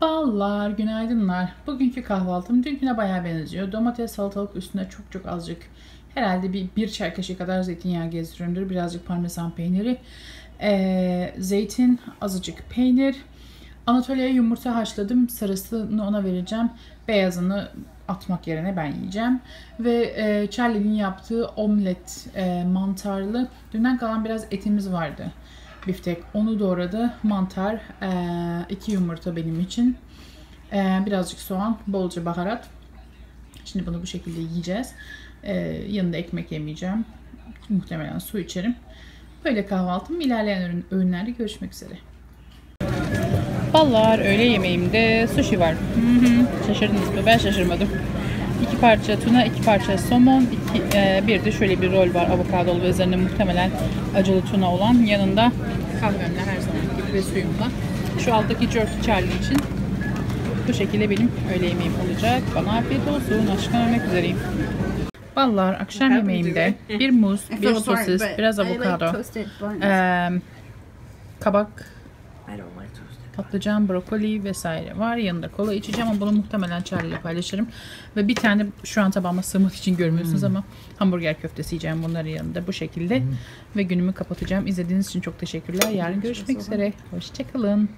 Ballar, günaydınlar. Bugünkü kahvaltım dünküne bayağı benziyor. Domates, salatalık üstüne çok çok azıcık herhalde bir, bir çay kaşığı kadar zeytinyağı gezdiriyorumdur. Birazcık parmesan peyniri. Ee, zeytin, azıcık peynir. Anatolia'ya yumurta haşladım. Sarısını ona vereceğim. Beyazını atmak yerine ben yiyeceğim. Ve e, Charlie'nin yaptığı omlet e, mantarlı. Dünden kalan biraz etimiz vardı. Biftek. Onu doğradı. Mantar. E, iki yumurta benim için. E, birazcık soğan. Bolca baharat. Şimdi bunu bu şekilde yiyeceğiz. E, yanında ekmek yemeyeceğim. Muhtemelen su içerim. Böyle kahvaltım. İlerleyen öğün- öğünlerde görüşmek üzere. Ballar öğle yemeğimde sushi var. Hı hı. Şaşırdınız mı? Ben şaşırmadım. İki parça tuna, iki parça somon, iki, e, bir de şöyle bir rol var avokadolu ve üzerinde muhtemelen acılı tuna olan. Yanında kahvemle her zaman gibi ve suyumla. Şu alttaki jerky Charlie için bu şekilde benim öğle yemeğim olacak. Bana afiyet olsun. Aşkına ölmek üzereyim. Ballar akşam yemeğimde bir muz, bir sosis, biraz avokado, e, kabak, Patlıcan, brokoli vesaire var. Yanında kola içeceğim ama bunu muhtemelen Charlie ile paylaşırım. Ve bir tane şu an tabağıma sığmak için görmüyorsunuz ama hamburger köftesi yiyeceğim bunların yanında bu şekilde. Ve günümü kapatacağım. İzlediğiniz için çok teşekkürler. Yarın görüşmek üzere. Hoşçakalın.